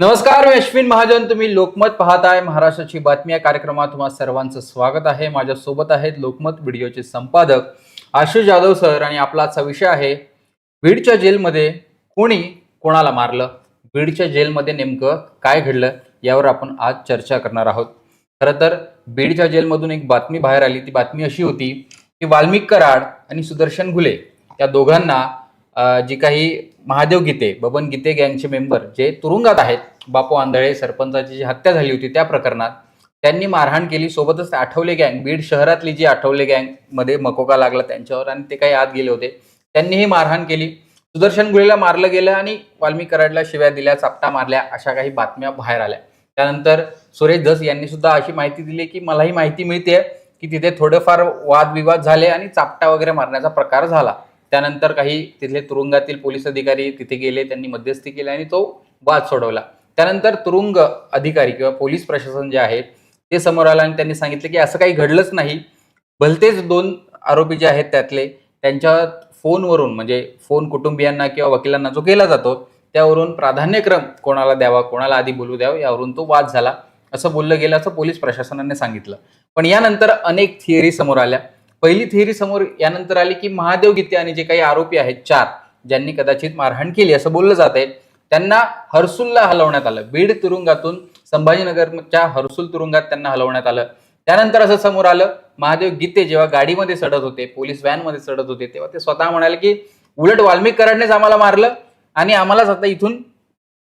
नमस्कार मी अश्विन महाजन. तुम्ही लोकमत पाहताय. महाराष्ट्राची बातमी या कार्यक्रमात तुम्हाला सर्वांचं स्वागत आहे. माझ्या सोबत आहेत लोकमत व्हिडिओचे संपादक आशिष जाधव सर आणि आपला आजचा विषय आहे बीडच्या जेलमध्ये कोणी कोणाला मारलं? बीडच्या जेलमध्ये नेमकं काय घडलं? यावर आपण आज चर्चा करणार आहोत. खरं तर बीडच्या जेलमधून एक बातमी बाहेर आली. ती बातमी अशी होती की वाल्मिक कराड आणि सुदर्शन घुले या दोघांना जी काही महादेव गीते बबन गीते गँगचे मेंबर जे तुरुंगात आहेत बापू आंधळे सरपंचाची जी हत्या झाली होती त्या प्रकरणात त्यांनी मारहाण केली. सोबतच आठवले गँग बीड शहरातली जी आठवले गँगमध्ये मकोका लागला त्यांच्यावर आणि ते काही आत गेले होते. त्यांनीही मारहाण केली. सुदर्शन गुळेला मारलं गेलं आणि वाल्मी कराडला शिव्या दिल्या चापटा मारल्या अशा काही बातम्या बाहेर आल्या. त्यानंतर सुरेश धस यांनी सुद्धा अशी माहिती दिली की मलाही माहिती मिळते की तिथे थोडेफार वादविवाद झाले आणि चापटा वगैरे मारण्याचा प्रकार झाला. त्यानंतर काही तिथले तुरुंगातील पोलीस अधिकारी तिथे गेले त्यांनी मध्यस्थी केली आणि तो वाद सोडवला. त्यानंतर तुरुंग अधिकारी किंवा पोलीस प्रशासन जे आहे ते समोर आलं आणि त्यांनी सांगितलं की असं काही घडलंच नाही. भलतेच दोन आरोपी जे आहेत त्यातले त्यांच्या फोनवरून म्हणजे फोन कुटुंबियांना किंवा वकिलांना जो केला जातो त्यावरून प्राधान्यक्रम कोणाला द्यावा कोणाला आधी बोलू द्यावं यावरून तो वाद झाला असं बोललं गेलं असं पोलीस प्रशासनाने सांगितलं. पण यानंतर अनेक थिअरी समोर आल्या. पहिली थिअरी समोर यानंतर आली की महादेव गीते आणि जे काही आरोपी आहेत चार ज्यांनी कदाचित मारहाण केली असं बोललं जात आहे त्यांना हर्सुलला हलवण्यात आलं. बीड तुरुंगातून संभाजीनगरच्या हर्सुल तुरुंगात त्यांना हलवण्यात आलं. त्यानंतर असं समोर आलं महादेव गीते जेव्हा गाडीमध्ये चढत होते पोलीस व्हॅनमध्ये चढत होते तेव्हा ते स्वतः म्हणाले की उलट वाल्मिक कराडनेच आम्हाला मारलं आणि आम्हालाच आता इथून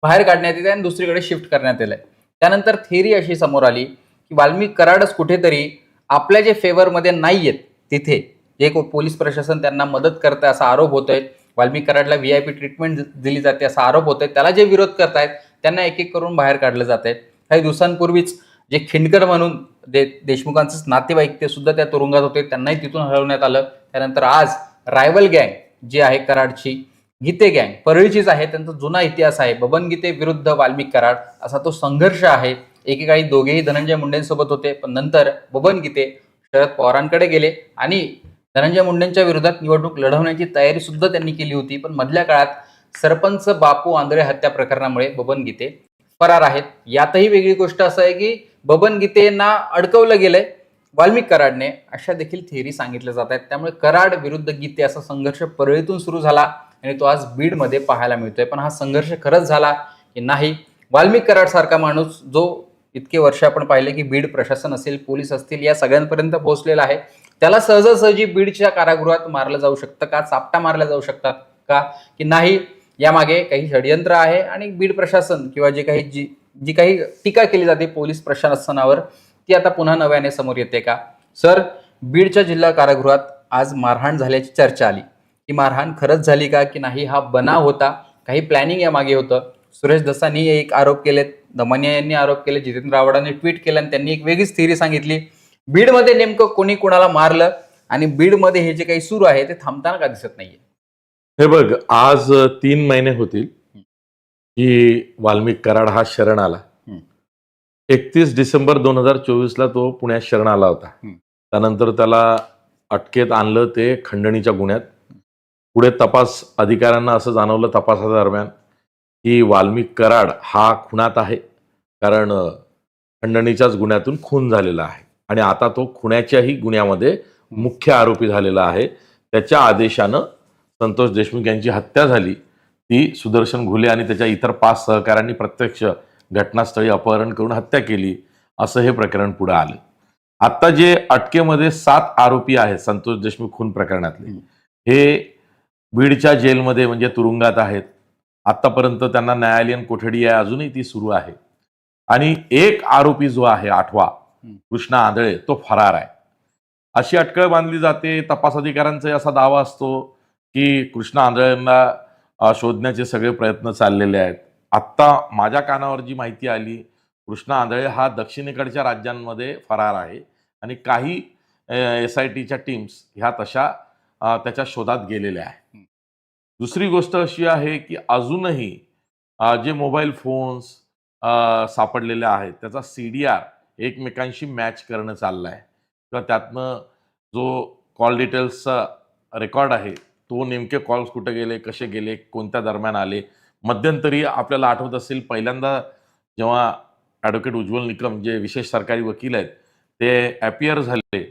बाहेर काढण्यात येते आणि दुसरीकडे शिफ्ट करण्यात आलंय त्यानंतर थेरी अशी समोर आली की वाल्मिक कराडच कुठेतरी आपल्या जे फेवरमध्ये नाही आहेत तिथे. जे पोलीस प्रशासन त्यांना मदत करतं असा आरोप होतोय. वाल्मिक कराडला व्ही आय पी ट्रीटमेंट दिली जाते असा आरोप होतोय. त्याला जे विरोध करतायत त्यांना एक एक करून बाहेर काढलं जात आहे काही दिवसांपूर्वीच जे खिंडकर म्हणून दे देशमुखांचेच नातेवाईक ते सुद्धा त्या तुरुंगात होते. त्यांनाही तिथून हलवण्यात आलं. त्यानंतर आज रायवल गँग जी आहे कराडची गीते गँग परळीचीच आहे. त्यांचा जुना इतिहास आहे. बबन गीते विरुद्ध वाल्मिक कराड असा तो संघर्ष आहे. एकेकाळी दोघेही धनंजय मुंडेंसोबत होते. पण नंतर बबन गीते शरद पवारांकडे गेले आणि धनंजय मुंडेंच्या विरोधात निवडणूक लढवण्याची तयारी सुद्धा त्यांनी केली होती. पण मधल्या काळात सरपंच बापू आंधळे हत्या प्रकरणामुळे बबन गीते फरार आहेत. यातही वेगळी गोष्ट असं आहे की बबन गीतेंना अडकवलं गेलंय वाल्मिक कराडने. अशा देखील थिअरी सांगितल्या जात आहेत. त्यामुळे कराड विरुद्ध गीते असा संघर्ष परळीतून सुरू झाला आणि तो आज बीडमध्ये पाहायला मिळतोय. पण हा संघर्ष खरंच झाला की नाही? वाल्मिक कराड सारखा माणूस जो इतके वर्ष आपण पाहिले की बीड प्रशासन असेल पोलीस असतील या सगळ्यांपर्यंत पोहोचलेला आहे. त्याला सहजासहजी बीडच्या कारागृहात मारलं जाऊ शकतं का? चापटा मारल्या जाऊ शकतात का? की नाही? यामागे काही षडयंत्र आहे आणि बीड प्रशासन किंवा जे काही जी जी काही टीका केली जाते पोलीस प्रशासनावर ती आता पुन्हा नव्याने समोर येते का? सर बीडच्या जिल्हा कारागृहात आज मारहाण झाल्याची चर्चा आली. ही मारहाण खरंच झाली का की नाही हा बनाव होता? काही प्लॅनिंग यामागे होतं. सुरेश दसानी एक आरोप केलेत. दमनिया यांनी आरोप केले जितेंद्र आव्हाडांनी ट्विट केलं आणि त्यांनी एक वेगळीच थिअरी सांगितली. बीडमध्ये नेमकं कोणी कोणाला मारलं आणि बीडमध्ये हे जे काही सुरू आहे ते थांबताना का दिसत नाहीये? हे बघ आज तीन महिने होतील की वाल्मिक कराड हा शरण आला. एकतीस डिसेंबर दोन हजार चोवीसला तो पुण्यात शरण आला होता. त्यानंतर त्याला अटकेत आणलं ते खंडणीच्या गुन्ह्यात. पुढे तपास अधिकाऱ्यांना असं जाणवलं तपासादरम्यान की वाल्मिक कराड हा खुनात आहे. कारण खंडणीच्याच गुन्ह्यातून खून झालेला आहे. आणि आता तो खुण्याच्याही गुन्ह्यामध्ये मुख्य आरोपी झालेला आहे. त्याच्या आदेशानं संतोष देशमुख यांची हत्या झाली. ती सुदर्शन घुले आणि त्याच्या इतर पाच सहकाऱ्यांनी प्रत्यक्ष घटनास्थळी अपहरण करून हत्या केली असं हे प्रकरण पुढे आलं. आता जे अटकेमध्ये सात आरोपी आहेत संतोष देशमुख खून प्रकरणातले. हे बीडच्या जेलमध्ये म्हणजे तुरुंगात आहेत. आतापर्यंत त्यांना न्यायालयीन कोठडी आहे अजूनही ती सुरू आहे. आणि एक आरोपी जो आहे आठवा. कृष्णा आंधळे तो फरार आहे. अशी अटकळ बांधली जाते तपास अधिकाऱ्यांचा असा दावा असतो की कृष्णा आंधळेंना शोधण्याचे सगळे प्रयत्न चाललेले आहेत. आत्ता माझ्या कानावर जी माहिती आली कृष्णा आंधळे हा दक्षिणेकडच्या राज्यांमध्ये फरार आहे आणि काही एस आय टीच्या टीम्स ह्या तशा त्याच्या शोधात गेलेल्या आहे दुसरी गोष्ट अशी आहे की अजूनही जे मोबाईल फोन्स सापडलेले आहेत त्याचा सी डी आर एकमेकांशी मॅच करणं चाललं आहे किंवा त्यातनं जो कॉल डिटेल्सचा रेकॉर्ड आहे तो नेमके कॉल्स कुठे गेले कसे गेले कोणत्या दरम्यान आले मध्यंतरी आपल्याला आठवत असेल पहिल्यांदा जेव्हा ॲडव्होकेट उज्ज्वल निकम जे विशेष सरकारी वकील आहेत ते ॲपियर झाले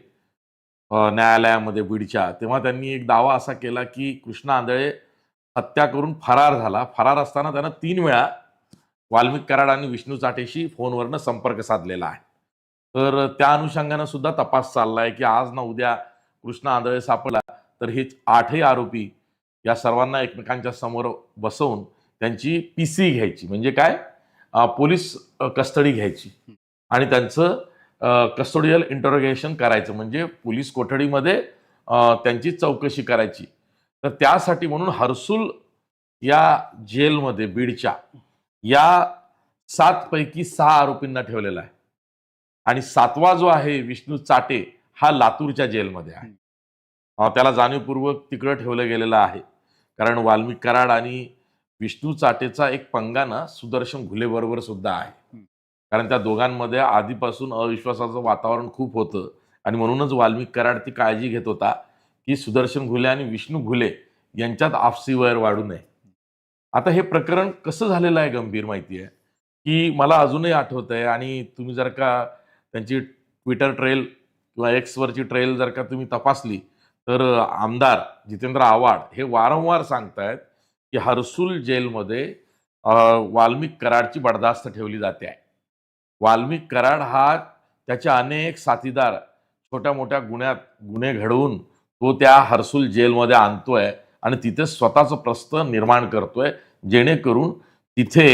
न्यायालयामध्ये बीडच्या तेव्हा त्यांनी एक दावा असा केला की कृष्णा आंधळे हत्या करून फरार झाला. फरार असताना त्यानं तीन वेळा वाल्मिक कराड आणि विष्णू चाटेशी फोनवरनं संपर्क साधलेला आहे. तर त्या अनुषंगानं सुद्धा तपास चाललाय की आज ना उद्या कृष्णा आंधळे सापडला तर हे आठही आरोपी या सर्वांना एकमेकांच्या समोर बसवून त्यांची पी सी घ्यायची. म्हणजे काय? पोलीस कस्टडी घ्यायची. आणि त्यांचं कस्टोडियल इंटरोगेशन करायचं. म्हणजे पोलीस कोठडीमध्ये त्यांची चौकशी करायची. तर त्यासाठी म्हणून हर्सुल या जेलमध्ये बीडच्या या सात पैकी सहा आरोपींना ठेवलेला आहे. आणि सातवा जो आहे विष्णू चाटे हा लातूरच्या जेलमध्ये आहे. त्याला जाणीवपूर्वक तिकडं ठेवलं गेलेलं आहे. कारण वाल्मिक कराड आणि विष्णू चाटेचा एक पंगा ना सुदर्शन घुलेबरोबर सुद्धा आहे. कारण त्या दोघांमध्ये आधीपासून अविश्वासाचं वातावरण खूप होतं. आणि म्हणूनच वाल्मिक कराड ती काळजी घेत होता. की सुदर्शन घुले आणि विष्णू घुले यांच्यात आपसी वैर वाढू नये. आता हे प्रकरण कसं झालेलं आहे गंभीर माहिती आहे? की मला अजूनही आठवत आहे आणि तुम्ही जर का त्यांची ट्विटर ट्रेल किंवा एक्सवरची ट्रेल जर का तुम्ही तपासली तर आमदार जितेंद्र आव्हाड हे वारंवार सांगतायत की हर्सुल जेलमध्ये वाल्मिक कराडची बडदास्त ठेवली जाते आहे. वाल्मिक कराड हा त्याचे अनेक साथीदार छोट्या मोठ्या गुन्ह्यात गुन्हे घडवून तो त्या हर्सुल जेलमध्ये आणतोय आणि तिथे स्वतःचं प्रस्थ निर्माण करतोय जेणेकरून तिथे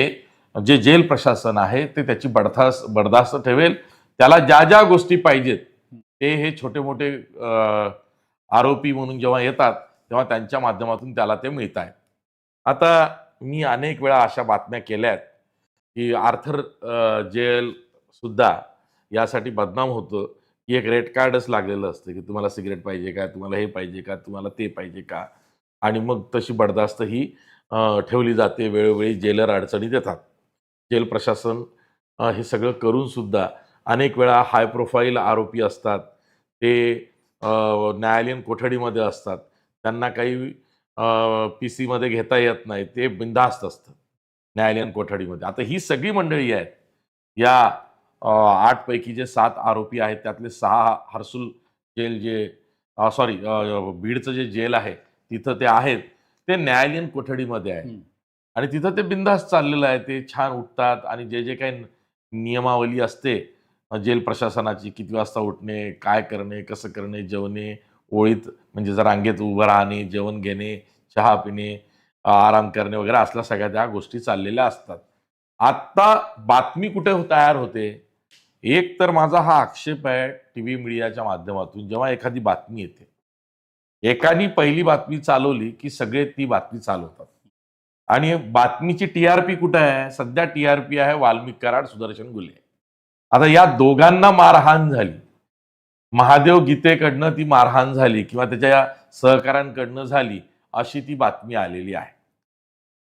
जे जेल प्रशासन आहे ते त्याची बडदास बडदास्त ठेवेल. त्याला ज्या ज्या गोष्टी पाहिजेत ते हे छोटे मोठे आरोपी म्हणून जेव्हा येतात तेव्हा त्यांच्या माध्यमातून त्याला ते मिळत आहे आता मी अनेक वेळा अशा बातम्या केल्या आहेत की आर्थर जेल सुद्धा यासाठी बदनाम होतं. की एक रेड कार्डच लागलेलं असतं की तुम्हाला सिगरेट पाहिजे का तुम्हाला हे पाहिजे का तुम्हाला ते पाहिजे का? आणि मग तशी बडदास्त ही ठेवली जाते. वेळोवेळी जेलर अडचणीत येतात. जेल प्रशासन हे सगळं करून सुद्धा अनेक वेळा हाय प्रोफाईल आरोपी असतात. ते न्यायालयीन कोठडीमध्ये असतात. त्यांना काही पी सीमध्ये घेता येत नाही. ते बिंदास्त असतं. न्यायालयीन कोठडीमध्ये. आता ही सगळी मंडळी आहेत. या अ, आठ पैकी जे सात आरोपी आहेत त्यातले सहा हर्सुल जेल जे सॉरी बीडचं जे जेल आहे तिथं ते आहेत. ते न्यायालयीन कोठडीमध्ये आहे. आणि तिथं ते बिंदास्त चाललेलं आहे. ते छान उठतात आणि जे जे काही नियमावली असते जेल प्रशासनाची किती वाजता उठणे काय करणे कसं करणे जेवणे ओळीत म्हणजे जर रांगेत उभं राहणे जेवण घेणे चहा पिणे आराम करणे वगैरे असल्या सगळ्या त्या गोष्टी चाललेल्या असतात. आत्ता बातमी कुठे तयार होते? एक तर माझा हा आक्षेप आहे टी व्ही मीडियाच्या माध्यमातून जेव्हा एखादी बातमी येते. एकानी पहिली बातमी चालवली की सगळे ती बातमी चालवतात. आणि बातमीची टीआरपी कुठे आहे? सध्या टीआरपी आहे वाल्मिक कराड सुदर्शन गुले. आता या दोघांना मारहाण झाली. महादेव गीतेकडनं ती मारहाण झाली किंवा त्याच्या सहकाऱ्यांकडनं झाली अशी ती बातमी आलेली आहे.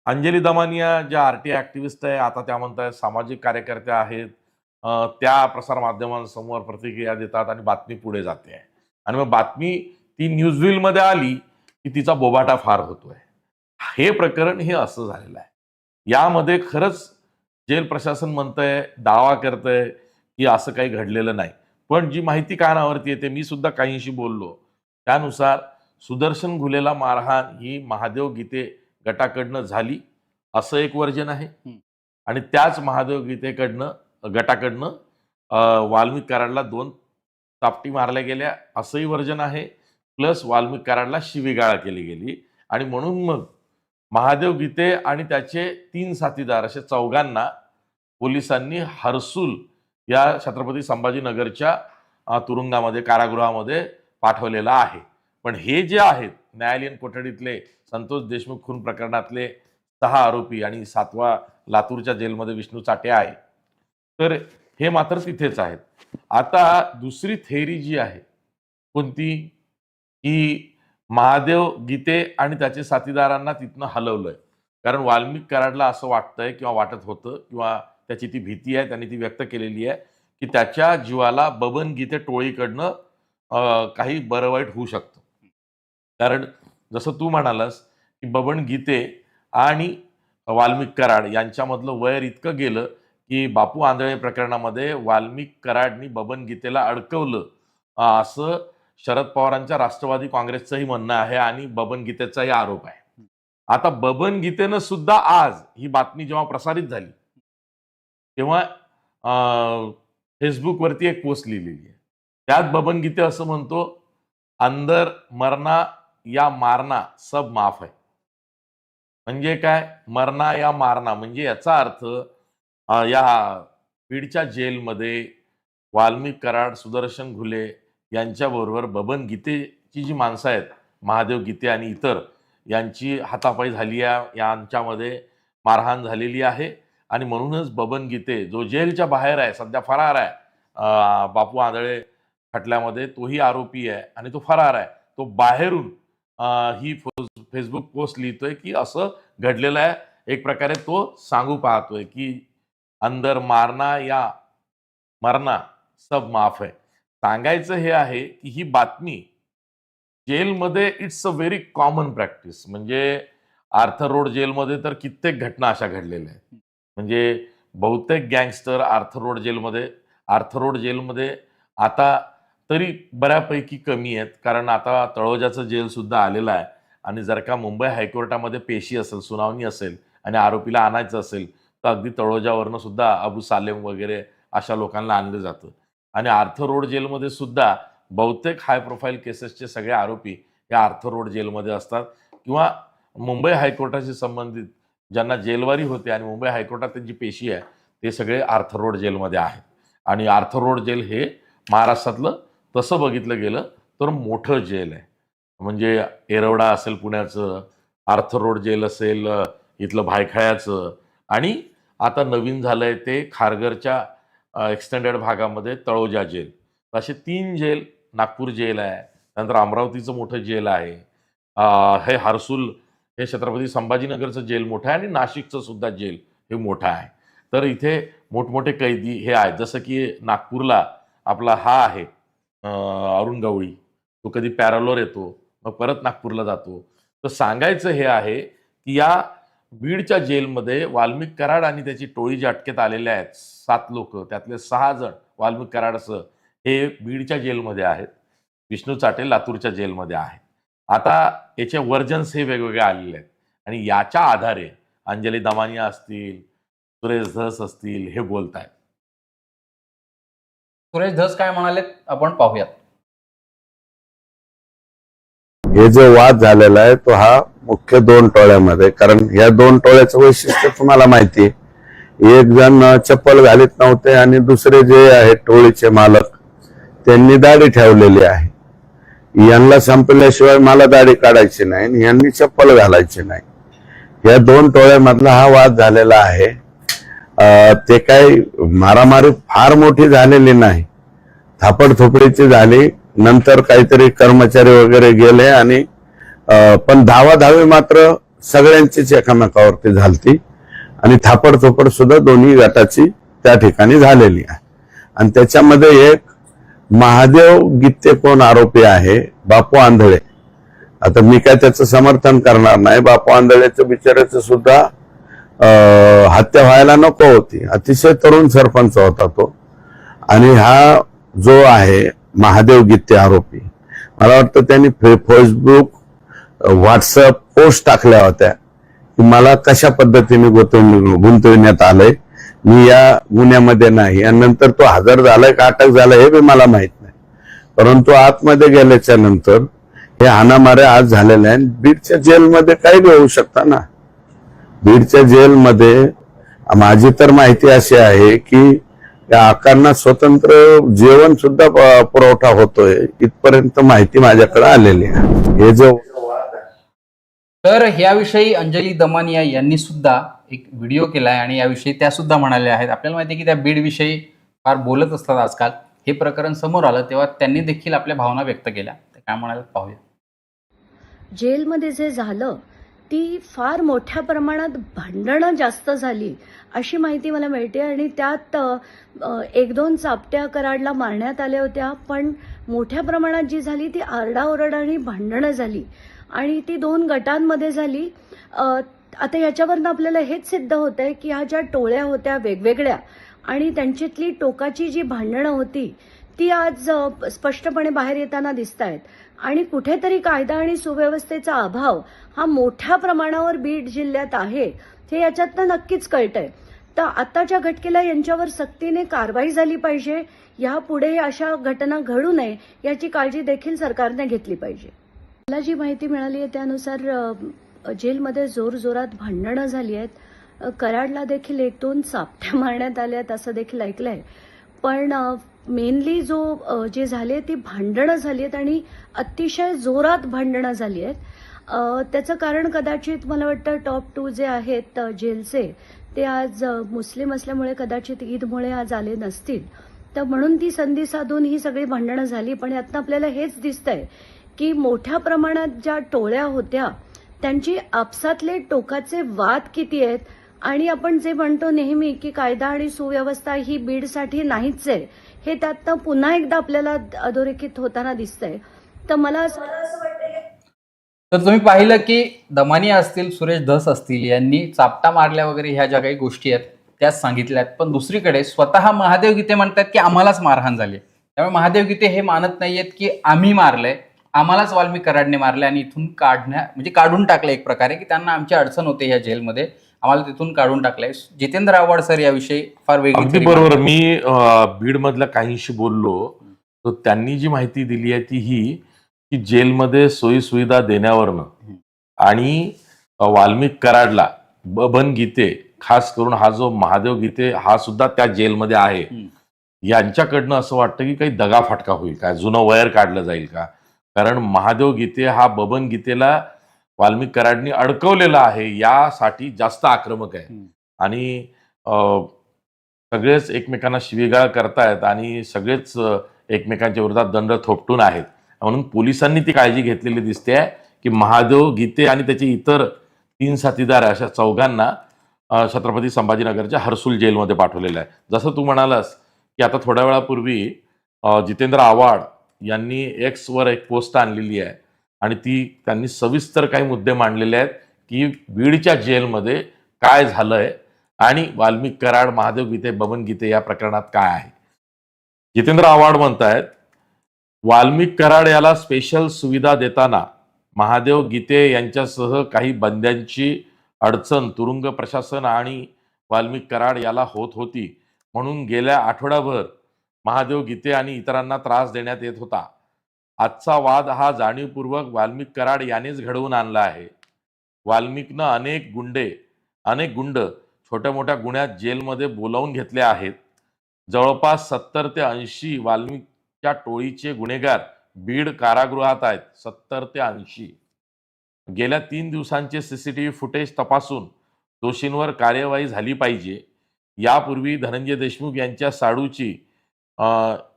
अंजली दमानिया ज्या आर टी ऍक्टिव्हिस्ट आहे आता त्या म्हणताय सामाजिक कार्यकर्त्या आहेत त्या प्रसारमाध्यमांसमोर प्रतिक्रिया देतात आणि बातमी पुढे जाते. आहे आणि मग बातमी ती न्यूजव्हीलमध्ये आली की तिचा बोबाटा फार होतोय. हे प्रकरण हे असं झालेलं आहे. यामध्ये खरंच जेल प्रशासन म्हणतंय दावा करतंय की असं काही घडलेलं नाही. पण जी माहिती कानावरती येते मी सुद्धा काहीशी बोललो. त्यानुसार सुदर्शन घुलेला मारहाण ही महादेव गीते गटाकडनं झाली असं एक वर्जन आहे. आणि त्याच महादेव गीतेकडनं गटाकडनं वाल्मिक कराडला दोन चापटी मारल्या गेल्या असंही वर्जन आहे. प्लस वाल्मिक कराडला शिवीगाळा केली गेली. आणि म्हणून मग महादेव गीते आणि त्याचे तीन साथीदार असे चौघांना पोलिसांनी हर्सूल या छत्रपती संभाजीनगरच्या तुरुंगामध्ये कारागृहामध्ये पाठवलेला आहे. पण हे जे आहेत न्यायालयीन कोठडीतले संतोष देशमुख खून प्रकरणातले सहा आरोपी आणि सातवा लातूरच्या जेलमध्ये विष्णू चाटे आहे. तर हे मात्र तिथेच आहेत. आता दुसरी थेरी जी आहे कोणती? की महादेव गीते आणि त्याचे साथीदारांना तिथनं हलवलंय. कारण वाल्मिक कराडला असं वाटतंय किंवा वाटत होतं किंवा त्याची ती भीती आहे त्यांनी ती व्यक्त केलेली आहे की त्याच्या जीवाला बबन गीते टोळीकडनं काही बरं वाईट होऊ शकतं. कारण जसं तू म्हणालास की बबन गीते आणि वाल्मिक कराड यांच्यामधलं वयर इतकं गेलं की बापू आंधळे प्रकरणामध्ये वाल्मिक कराडनी बबन गीतेला अडकवलं असं शरद पवारांच्या राष्ट्रवादी काँग्रेसचंही म्हणणं आहे आणि बबन गीतेचाही आरोप आहे. आता बबन गीतेनं सुद्धा आज ही बातमी जेव्हा प्रसारित झाली तेव्हा अं, फेसबुकवरती एक पोस्ट लिहिलेली आहे. त्यात बबन गीते असं म्हणतो अंदर मरना या मारना सब माफ आहे म्हणजे काय? मरणा या मारना. म्हणजे याचा अर्थ या बीडच्या जेलमध्ये वाल्मिक कराड सुदर्शन घुले यांच्याबरोबर बबन गीतेची जी माणसं आहेत महादेव गीते आणि इतर यांची हातापाई झाली आहे यांच्यामध्ये मारहाण झालेली आहे. आणि म्हणूनच बबन गीते जो जेलच्या बाहेर आहे सध्या फरार आहे बापू आंधळे खटल्यामध्ये तोही आरोपी आहे आणि तो फरार आहे. तो बाहेरून ही फो- फेसबुक पोस्ट लिहितोय की असं घडलेलं आहे. एक प्रकारे तो सांगू पाहतोय की अंदर मारना या मरना सब माफ आहे सांगायचं हे आहे की ही बातमी जेलमध्ये it's a very common practice म्हणजे आर्थर रोड जेलमध्ये तर कित्येक घटना अशा घडलेल्या आहेत. म्हणजे बहुतेक गँगस्टर आर्थर रोड जेलमध्ये आर्थर रोड जेलमध्ये आता तरी बऱ्यापैकी कमी आहेत. कारण आता तळोजाचं जेल सुद्धा आलेलं आहे. आणि जर का मुंबई हायकोर्टामध्ये पेशी असेल सुनावणी असेल आणि आरोपीला आणायचं असेल तर अगदी तळोजावरनं सुद्धा अबू सालेम वगैरे अशा लोकांना आणलं जातं. आणि आर्थर रोड जेलमध्ये सुद्धा बहुतेक हाय प्रोफाईल केसेसचे सगळे आरोपी हे आर्थर रोड जेलमध्ये असतात. किंवा मुंबई हायकोर्टाशी संबंधित ज्यांना जेलवारी होते आणि मुंबई हायकोर्टात त्यांची पेशी आहे ते सगळे आर्थर रोड जेलमध्ये आहेत. आणि आर्थर रोड जेल हे महाराष्ट्रातलं तसं बघितलं गेलं तर मोठं जेल आहे. म्हणजे एरवडा असेल पुण्याचं आर्थर रोड जेल असेल इथलं भायखळ्याचं आणि आता नवीन झालंय ते खारघरच्या एक्सटेंडेड भागामध्ये तळोजा जेल. असे तीन जेल नागपूर जेल आहे नंतर अमरावतीचं मोठं जेल आहे. हे हर्सुल हे छत्रपती संभाजीनगरचं जेल मोठं आहे आणि नाशिकचं सुद्धा जेल हे मोठं आहे. तर इथे मोठमोठे कैदी हे आहेत. जसं की नागपूरला आपला हा आहे अरुण गवळी. तो कधी पॅरालोर येतो मग परत नागपूरला जातो. तर सांगायचं हे आहे की या बीडच्या जेलमध्ये वाल्मिक कराड आणि त्याची टोळी जी अटकेत आलेले आहेत सात लोक त्यातले सहा जण वाल्मिक कराडसह हे बीडच्या जेलमध्ये आहेत. विष्णू चाटे लातूरच्या जेलमध्ये आहे आता याचे वर्जन्स हे वेगवेगळे आलेले आहेत. आणि याच्या आधारे अंजली दमानिया असतील सुरेश धस असतील हे बोलत आहेत सुरेश धस काय म्हणाले आपण पाहूयात. हे जो वाद झालेला आहे तो हा मुख्य दोन टोळ्यामध्ये. कारण या दोन टोळ्याचं वैशिष्ट्य तुम्हाला माहिती आहे एक जण चप्पल घालीत नव्हते आणि दुसरे जे आहेत टोळीचे मालक त्यांनी दाढी ठेवलेली आहे. यांना संपल्याशिवाय मला दाढी काढायची नाही आणि यांनी चप्पल घालायची नाही. या दोन टोळ्यामधला हा वाद झालेला आहे. ते काही मारामारी फार मोठी झालेली नाही. थापडथोपडीची झाली. नंतर काहीतरी कर्मचारी वगैरे गेले आणि पण धावा धावे मात्र सगळ्यांचीच एकामेकावरती झालती. आणि थापड थोपड सुद्धा दोन्ही गटाची त्या ठिकाणी झालेली आहे. आणि त्याच्यामध्ये एक महादेव गीते कोण आरोपी आहे बापू आंधळे. आता मी काय त्याचं समर्थन करणार नाही. बापू आंधळेचं बिचाराचं सुद्धा हत्या व्हायला नको होती. अतिशय तरुण सरपंच होता तो. आणि हा जो आहे महादेव गीते आरोपी. मला वाटतं त्यांनी फे- फेसबुक व्हॉट्सअप पोस्ट टाकल्या होत्या की मला कशा पद्धतीने गुंतवून गुंतविण्यात आलंय? मी या गुन्ह्यामध्ये नाही. आणि नंतर तो हजर झालाय का अटक झालाय हे बी मला माहीत नाही. परंतु आतमध्ये गेल्याच्यानंतर हे हाणामारे आज झालेले आहे आणि बीडच्या जेलमध्ये काही बी होऊ शकता ना. बीडच्या जेलमध्ये माझी तर माहिती अशी आहे की या आकांना स्वतंत्र जेवण सुद्धा पुरवठा होतोय. इथपर्यंत माहिती माझ्याकडे आलेली आहे. हे जो तर याविषयी अंजली दमानिया यांनी सुद्धा एक व्हिडिओ केलाय आणि याविषयी त्या सुद्धा म्हणाल्या आहेत. आपल्याला माहिती आहे की त्या बीडविषयी फार बोलत असतात आजकाल. हे प्रकरण समोर आलं तेव्हा त्यांनी देखील आपल्या भावना व्यक्त केल्या. काय म्हणाले पाहूया. जेलमध्ये जे झालं ती फार मोठ्या प्रमाणात भांडणं जास्त झाली अशी माहिती मला मिळते आणि त्यात एक दोन चापट्या कराडला मारण्यात आल्या होत्या पण मोठ्या प्रमाणात जी झाली ती आरडाओरड आणि भांडणं झाली. आणि ती दोन गटांमध्ये झाली. आता याच्यावरनं आपल्याला हेच सिद्ध होत आहे की ह्या ज्या टोळ्या होत्या वेगवेगळ्या आणि त्यांच्यातली टोकाची जी भांडणं होती ती आज स्पष्टपणे बाहेर येताना दिसत आहेत आणि कुठेतरी कायदा आणि सुव्यवस्थेचा अभाव हा मोठ्या प्रमाणावर बीड जिल्ह्यात आहे हे याच्यातनं नक्कीच कळतंय. तर आताच्या घटकेला यांच्यावर सक्तीने कारवाई झाली पाहिजे यापुढे अशा घटना घडू नये याची काळजी देखील सरकारने घेतली पाहिजे. मला जी माहिती मिळाली आहे त्यानुसार जेलमध्ये जोरजोरात भांडणं झाली आहेत. कराडला देखील एक दोन चापट्या मारण्यात आल्या आहेत असं देखील ऐकलं आहे पण मेनली जो जे झाले ती भांडणं झाली आहेत आणि अतिशय जोरात भांडणं झाली आहेत. त्याचं कारण कदाचित मला वाटतं टॉप टू जे आहेत जेलचे ते आज मुस्लिम असल्यामुळे कदाचित ईदमुळे आज आले नसतील. तर म्हणून ती संधी साधून ही सगळी भांडणं झाली पण यातनं आपल्याला हेच दिसतंय की मोठ्या प्रमाणात ज्या टोळ्या होत्या त्यांची आपसातले टोकाचे वाद किती आहेत? आणि आपण जे म्हणतो नेहमी की कायदा आणि सुव्यवस्था ही बीडसाठी नाहीच आहे हे त्यातनं पुन्हा एकदा आपल्याला अधोरेखित होताना दिसतंय. तर मला असं तर तुम्ही पाहिलं की दमानी असतील सुरेश धस असतील यांनी चापटा मारल्या वगैरे ह्या ज्या काही गोष्टी आहेत त्याच सांगितल्यात. पण दुसरीकडे स्वतः महादेव गीते म्हणतात की आम्हालाच मारहाण झाली त्यामुळे महादेव गीते हे मानत नाहीयेत की आम्ही मारलंय. आम्हालाच वाल्मिक कराडने मारले आणि इथून काढण्या म्हणजे काढून टाकलं एक प्रकारे की त्यांना आमची अडचण होते या जेलमध्ये. आम्हाला तिथून काढून टाकलंय. जितेंद्र आव्हाड सर याविषयी फार वेगळी बरोबर. मी अं, बीडमधल्या काहींशी बोललो तर त्यांनी जी माहिती दिली आहे ती ही की जेलमध्ये सोयी सुविधा देण्यावरनं आणि वाल्मिक कराडला बबन गीते खास करून हा जो महादेव गीते हा सुद्धा त्या जेलमध्ये आहे. यांच्याकडनं असं वाटतं की काही दगाफटका होईल का? जुनं वयर काढलं जाईल का? कारण महादेव गीते हा बबन गीतेला वाल्मिक कराडनी अडकवलेला आहे यासाठी जास्त आक्रमक आहे. आणि सगळेच एकमेकांना शिवीगाळ करतायत आणि सगळेच एकमेकांच्या विरोधात दंड थोपटून आहेत. म्हणून पोलिसांनी ती काळजी घेतलेली दिसते की महादेव गीते आणि त्याचे इतर तीन साथीदार अशा चौघांना छत्रपती संभाजीनगरच्या हर्सुल जेलमध्ये पाठवलेलं आहे. जसं तू म्हणालास की आता थोड्या वेळापूर्वी जितेंद्र आव्हाड यांनी एक्सवर एक पोस्ट आणलेली आहे. आणि ती त्यांनी सविस्तर काही मुद्दे मांडलेले आहेत की बीडच्या जेलमध्ये काय झालंय आणि वाल्मिक कराड महादेव गीते बबन गीते या प्रकरणात काय आहे. जितेंद्र आव्हाड म्हणतायत वाल्मिक कराड याला स्पेशल सुविधा देताना महादेव गीते यांच्यासह काही बंद्यांची अडचण तुरुंग प्रशासन आणि वाल्मिक कराड याला होत होती. म्हणून गेल्या आठवड्याभर महादेव गीते आणि इतरांना त्रास देण्यात येत होता. आजचा वाद हा जाणीवपूर्वक वाल्मिक कराड यानेच घडवून आणला आहे. वाल्मिकनं अनेक गुंडे अनेक गुंड छोट्या मोठ्या गुन्ह्यात जेलमध्ये बोलावून घेतले आहेत. जवळपास सत्तर ते ऐंशी वाल्मिकच्या टोळीचे गुन्हेगार बीड कारागृहात आहेत. सत्तर ते ऐंशी. गेल्या तीन दिवसांचे सीसीटीव्ही फुटेज तपासून दोषींवर कार्यवाही झाली पाहिजे. यापूर्वी धनंजय देशमुख यांच्या साडूची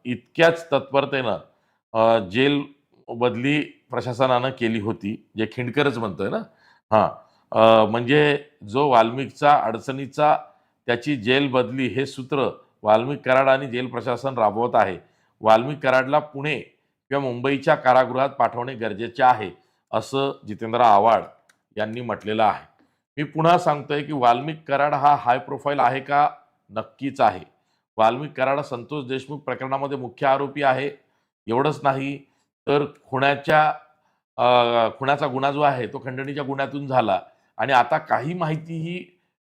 इतक्याच तत्परतेनं जेल बदली प्रशासनानं केली होती जे खिंडकरच म्हणतोय ना? हां. म्हणजे जो वाल्मिकचा अडचणीचा त्याची जेल बदली हे सूत्र वाल्मिक कराड आणि जेल प्रशासन राबवत आहे. वाल्मिक कराडला पुणे किंवा मुंबईच्या कारागृहात पाठवणे गरजेचे आहे असं जितेंद्र आव्हाड यांनी म्हटलेलं आहे. मी पुन्हा सांगतोय की वाल्मिक कराड हा हाय प्रोफाईल आहे का? नक्कीच आहे. वाल्मिक कराड संतोष देशमुख प्रकरणामध्ये मुख्य आरोपी आहे. एवढंच नाही तर खुण्याच्या खुण्याचा गुन्हा जो आहे तो खंडणीच्या गुन्ह्यातून झाला. आणि आता काही माहिती ही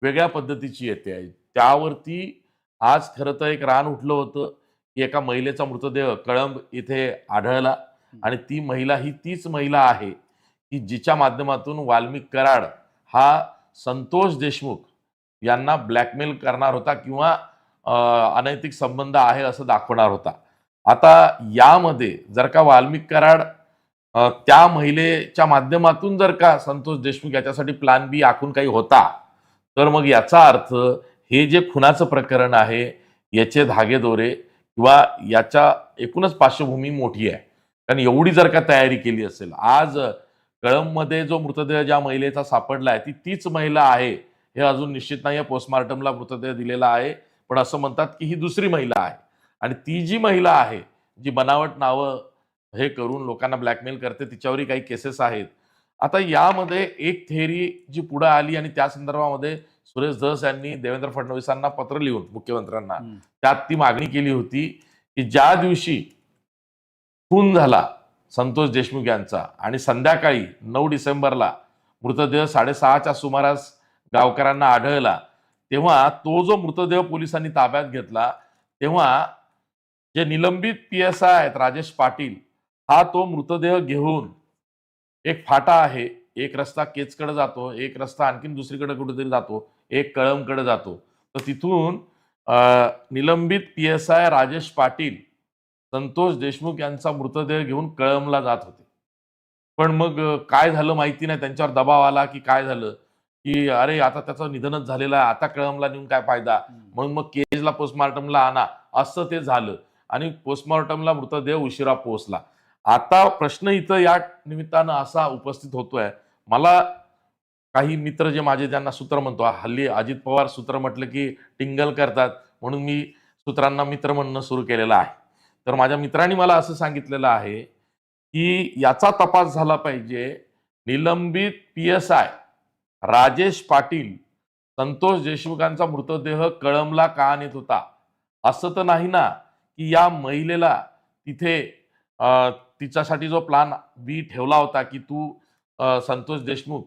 वेगळ्या पद्धतीची येते. आहे त्यावरती आज खरं तर एक रान उठलं होतं की एका महिलेचा मृतदेह कळंब इथे आढळला. आणि ती महिला ही तीच महिला आहे की जिच्या माध्यमातून वाल्मिक कराड हा संतोष देशमुख यांना ब्लॅकमेल करणार होता किंवा अनैतिक संबंध आहे असं दाखवणार होता. आता यामध्ये जर का वाल्मिक कराड त्या महिलेच्या माध्यमातून जर का संतोष देशमुख याच्यासाठी प्लॅन बी आखून काही होता तर मग याचा अर्थ हे जे खुनाचं प्रकरण आहे याचे धागेदोरे किंवा याच्या एकूणच पार्श्वभूमी मोठी आहे. कारण एवढी जर का तयारी केली असेल आज कळंबमध्ये जो मृतदेह ज्या महिलेचा सापडला आहे ती तीच महिला आहे हे अजून निश्चित नाही आहे पोस्टमार्टमला मृतदेह दिलेला आहे. पण असं म्हणतात की ही दुसरी महिला आहे आणि ती जी महिला आहे जी बनावट नावं हे करून लोकांना ब्लॅकमेल करते तिच्यावरही काही केसेस आहेत आता यामध्ये एक थेअरी जी पुढे आली आणि त्या संदर्भामध्ये सुरेश धस यांनी देवेंद्र फडणवीसांना पत्र लिहून मुख्यमंत्र्यांना. त्यात ती मागणी केली होती की ज्या दिवशी खून झाला संतोष देशमुख यांचा आणि संध्याकाळी नऊ डिसेंबरला मृतदेह साडेसहाच्या सुमारास गावकऱ्यांना आढळला तेव्हा तो जो मृतदेह पोलिसांनी ताब्यात घेतला तेव्हा जे निलंबित पी एस आय आहेत राजेश पाटील हा तो मृतदेह घेऊन एक फाटा आहे. एक रस्ता केचकडे जातो एक रस्ता आणखीन दुसरीकडे कुठेतरी जातो एक कळमकडे जातो. तर तिथून निलंबित P S I Rajesh Patil Santosh Deshmukh यांचा मृतदेह घेऊन कळमला जात होते. पण मग काय झालं माहिती नाही. त्यांच्यावर दबाव आला की काय झालं? की अरे आता त्याचं निधनच झालेलं आहे आता कळमला नेऊन काय फायदा? म्हणून मग केजला पोस्टमॉर्टमला आणा. असं ते झालं. आणि पोस्टमॉर्टमला मृतदेह उशिरा पोहोचला. आता प्रश्न इथं या निमित्तानं असा उपस्थित होतोय. मला काही मित्र जे माझे ज्यांना सूत्र म्हणतो हल्ली अजित पवार सूत्र म्हटलं की टिंगल करतात म्हणून मी सूत्रांना मित्र म्हणणं सुरू केलेलं आहे. तर माझ्या मित्रांनी मला असं सांगितलेलं आहे की याचा तपास झाला पाहिजे. निलंबित P S I Rajesh Patil Santosh देशमुखांचा मृतदेह कळमला का नेत होता? असं तर नाही ना की या महिलेला तिथे तिच्यासाठी जो प्लान बी ठेवला होता की तू संतोष देशमुख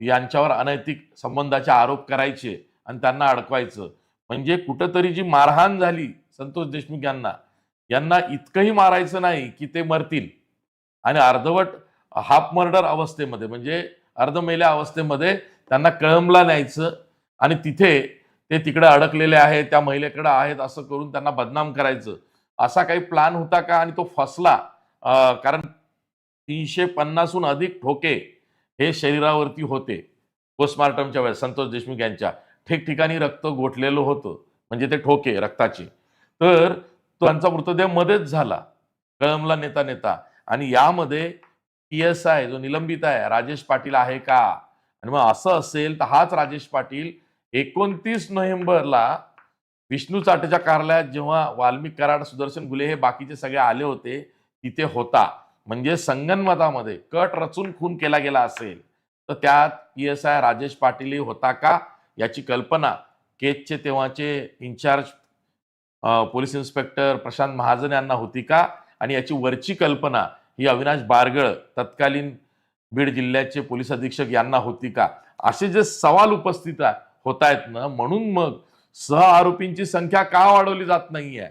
यांच्यावर अनैतिक संबंधाचे आरोप करायचे आणि त्यांना अडकवायचं. म्हणजे कुठंतरी जी मारहाण झाली संतोष देशमुख यांना यांना इतकंही मारायचं नाही की ते मरतील. आणि अर्धवट हाफ मर्डर अवस्थेमध्ये म्हणजे अर्धमेल्या अवस्थेमध्ये त्यांना कळंबला न्यायचं आणि तिथे ते तिकडे अडकलेले आहेत त्या महिलेकडे आहेत असं करून त्यांना बदनाम करायचं. असा काही प्लॅन होता का? आणि तो फसला. कारण तीनशे पन्नासहून अधिक ठोके हे शरीरावरती होते पोस्टमार्टमच्या वेळेस संतोष देशमुख यांच्या. ठिकठिकाणी रक्त गोठलेलं होतं म्हणजे ते ठोके रक्ताचे. तर तो त्यांचा मृतदेह मध्येच झाला कळमला नेता नेता आणि यामध्ये पी एस आय जो निलंबित आहे राजेश पाटील आहे का? आणि मग असं असेल तर हाच राजेश पाटील एकोणतीस नोव्हेंबरला विष्णू चाटेच्या कार्यालयात जेव्हा वाल्मिक कराड सुदर्शन गुले हे बाकीचे सगळे आले होते तिथे होता. म्हणजे संगनमतामध्ये कट रचून खून केला गेला असेल तर त्यात पी एस आय राजेश पाटीलही होता का याची कल्पना. केचचे तेव्हाचे in charge police inspector Prashant Mahajan यांना होती का? आणि याची वरची कल्पना ही अविनाश बारगळ तत्कालीन बीड जिल्ह्याचे पोलीस अधीक्षक यांना होती का? असे जे सवाल उपस्थित होत आहेत ना म्हणून मग सह आरोपींची संख्या का वाढवली जात नाहीये?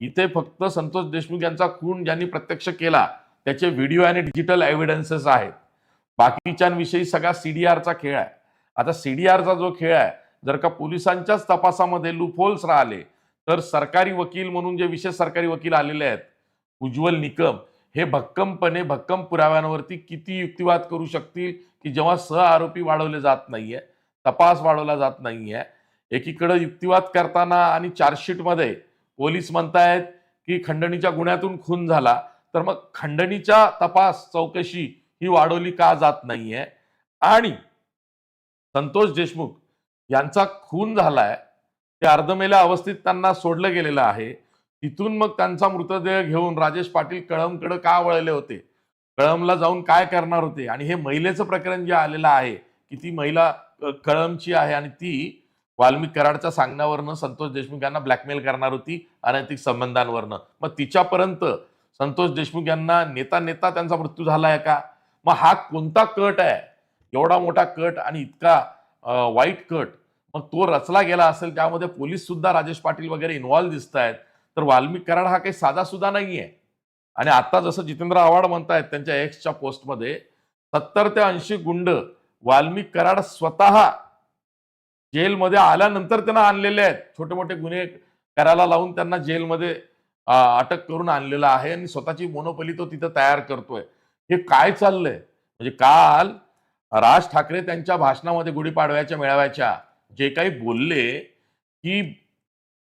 इथे फक्त संतोष देशमुख यांचा खून ज्यांनी प्रत्यक्ष केला त्याचे व्हिडिओ आणि डिजिटल एव्हिडन्सेस आहेत. बाकीच्यांविषयी सगळा सीडीआरचा खेळ आहे. आता सीडीआरचा जो खेळ आहे जर का पोलिसांच्याच तपासामध्ये लुफोल्स राहिले तर सरकारी वकील म्हणून जे विशेष सरकारी वकील आलेले आहेत उज्ज्वल निकम हे भक्कमपणे भक्कम पुराव्यांवरती किती युक्तिवाद करू शकतील की जेव्हा सह आरोपी वाढवले जात नाहीये तपास वाढवला जात नाहीये एकीकडे युक्तिवाद करताना आणि चार्जशीटमध्ये पोलीस म्हणतायत की खंडणीच्या गुन्ह्यातून खून झाला तर मग खंडणीच्या तपास चौकशी ही वाढवली का जात नाहीये? आणि संतोष देशमुख यांचा खून झालाय ते अर्धमेल्या अवस्थेत त्यांना सोडलं गेलेलं आहे तिथून मग त्यांचा मृतदेह घेऊन राजेश पाटील कळमकडे का वळले होते? कळमला जाऊन काय करणार होते? आणि हे महिलेचं प्रकरण जे आलेलं आहे की ती महिला कळमची आहे आणि ती वाल्मिक कराडच्या सांगण्यावरनं संतोष देशमुख यांना ब्लॅकमेल करणार होती अनैतिक संबंधांवरनं. मग तिच्यापर्यंत संतोष देशमुख यांना नेता नेता त्यांचा मृत्यू झाला आहे का? मग हा कोणता कट आहे? एवढा मोठा कट आणि इतका वाईट कट. मग तो रचला गेला असेल त्यामध्ये पोलीस सुद्धा राजेश पाटील वगैरे इन्व्हॉल्व्ह दिसत आहेत तर वाल्मिक कराड हा काही साधा सुद्धा नाहीये. आणि आता जसं जितेंद्र आव्हाड म्हणतायत त्यांच्या एक्सच्या पोस्टमध्ये सत्तर ते ऐंशी गुंड वाल्मिक कराड स्वतः जेलमध्ये आल्यानंतर त्यांना आणलेले आहेत. छोटे मोठे गुन्हे करायला लावून त्यांना जेलमध्ये अटक करून आणलेलं आहे आणि स्वतःची मोनोपली तो तिथं तयार करतोय. हे काय चाललंय? म्हणजे काल राज ठाकरे त्यांच्या भाषणामध्ये गुढीपाडव्याच्या मेळाव्याच्या जे काही बोलले की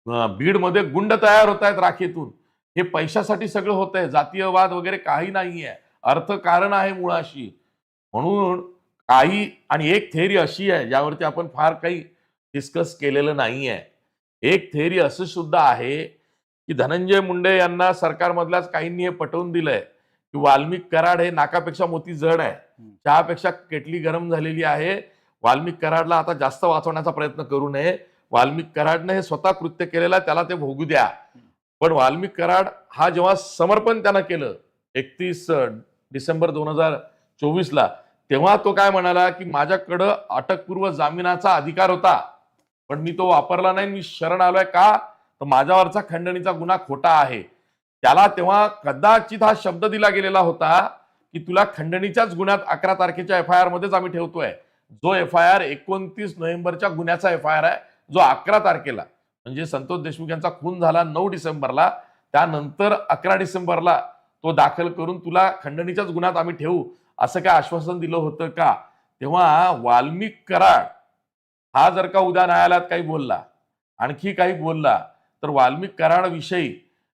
बीडमध्ये गुंड तयार होत आहेत राखीतून. हे पैशासाठी सगळं होत आहे. जातीयवाद वगैरे काही नाही आहे अर्थकारण आहे मुळाशी. म्हणून काही आणि एक थेअरी अशी आहे ज्यावरती आपण फार काही डिस्कस केलेलं नाही आहे एक थेअरी असं सुद्धा आहे की धनंजय मुंडे यांना सरकारमधल्याच काहींनी हे पटवून दिलंय की वाल्मिक कराड हे नाकापेक्षा मोती जड आहे. चहापेक्षा केटली गरम झालेली आहे. वाल्मिक कराडला आता जास्त वाचवण्याचा प्रयत्न करू नये. वाल्मिक कराडने हे स्वतः कृत्य केलेलं त्याला ते भोगू द्या. पण वाल्मिक कराड हा जेव्हा समर्पण त्यानं केलं एकतीस डिसेंबर दोन हजार चोवीसला तेव्हा तो काय म्हणाला की माझ्याकडं अटकपूर्व जामिनाचा अधिकार होता पण मी तो वापरला नाही मी शरण आलोय का? तर माझ्यावरचा खंडणीचा गुन्हा खोटा आहे. त्याला तेव्हा कदाचित हा शब्द दिला गेलेला होता की तुला खंडणीच्याच गुन्ह्यात अकरा तारखेच्या एफ आय आर मध्येच आम्ही ठेवतोय. जो एफ आय आर एकोणतीस नोव्हेंबरच्या गुन्ह्याचा एफ आय आर आहे जो अकरा तारखेला म्हणजे संतोष देशमुख यांचा खून झाला नऊ डिसेंबरला त्यानंतर अकरा डिसेंबरला तो दाखल करून तुला खंडणीच्याच गुन्ह्यात आम्ही ठेवू असं काय आश्वासन दिलं होतं का? तेव्हा वाल्मिक कराड हा जर का उद्या न्यायालयात काही बोलला आणखी काही बोलला तर वाल्मिक कराड विषयी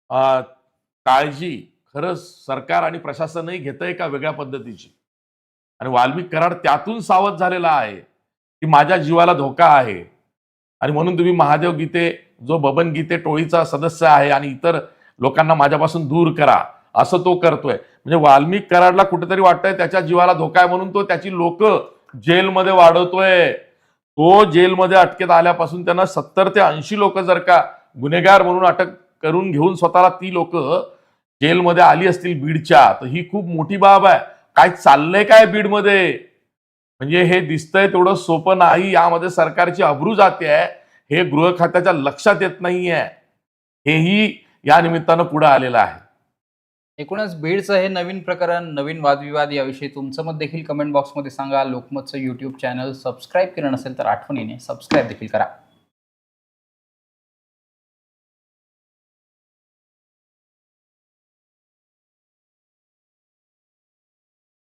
काळजी खरंच सरकार आणि प्रशासनही घेतंय का वेगळ्या पद्धतीची? आणि वाल्मिक कराड त्यातून सावध झालेला आहे की माझ्या जीवाला धोका आहे. आणि म्हणून तुम्ही महादेव गीते जो बबन गीते टोळीचा सदस्य आहे आणि इतर लोकांना माझ्यापासून दूर करा असं तो करतोय. म्हणजे वाल्मिक कराडला कुठेतरी वाटतंय त्याच्या जीवाला धोका आहे म्हणून तो त्याची लोक जेलमध्ये वाढवतोय. तो जेलमध्ये अटकेत आल्यापासून त्यांना सत्तर ते ऐंशी लोक जर का गुन्हेगार म्हणून अटक करून घेऊन स्वतःला ती लोक जेलमध्ये आली असतील बीडच्या तर ही खूप मोठी बाब आहे. काय चाललंय काय बीडमध्ये? म्हणजे हे दिसतंय तेवढं सोपं नाही. यामध्ये सरकारची अब्रू जाते आहे. हे गृह खात्याच्या लक्षात येत नाहीये. हेही या निमित्तानं पुढे आलेलं आहे. एकूणच बीडचं हे नवीन प्रकरण नवीन वादविवाद याविषयी तुमचं मत देखील कमेंट बॉक्समध्ये सांगा. लोकमतचं यूट्यूब चॅनल सबस्क्राईब केलं नसेल तर आठवणीने सबस्क्राईब देखील करा.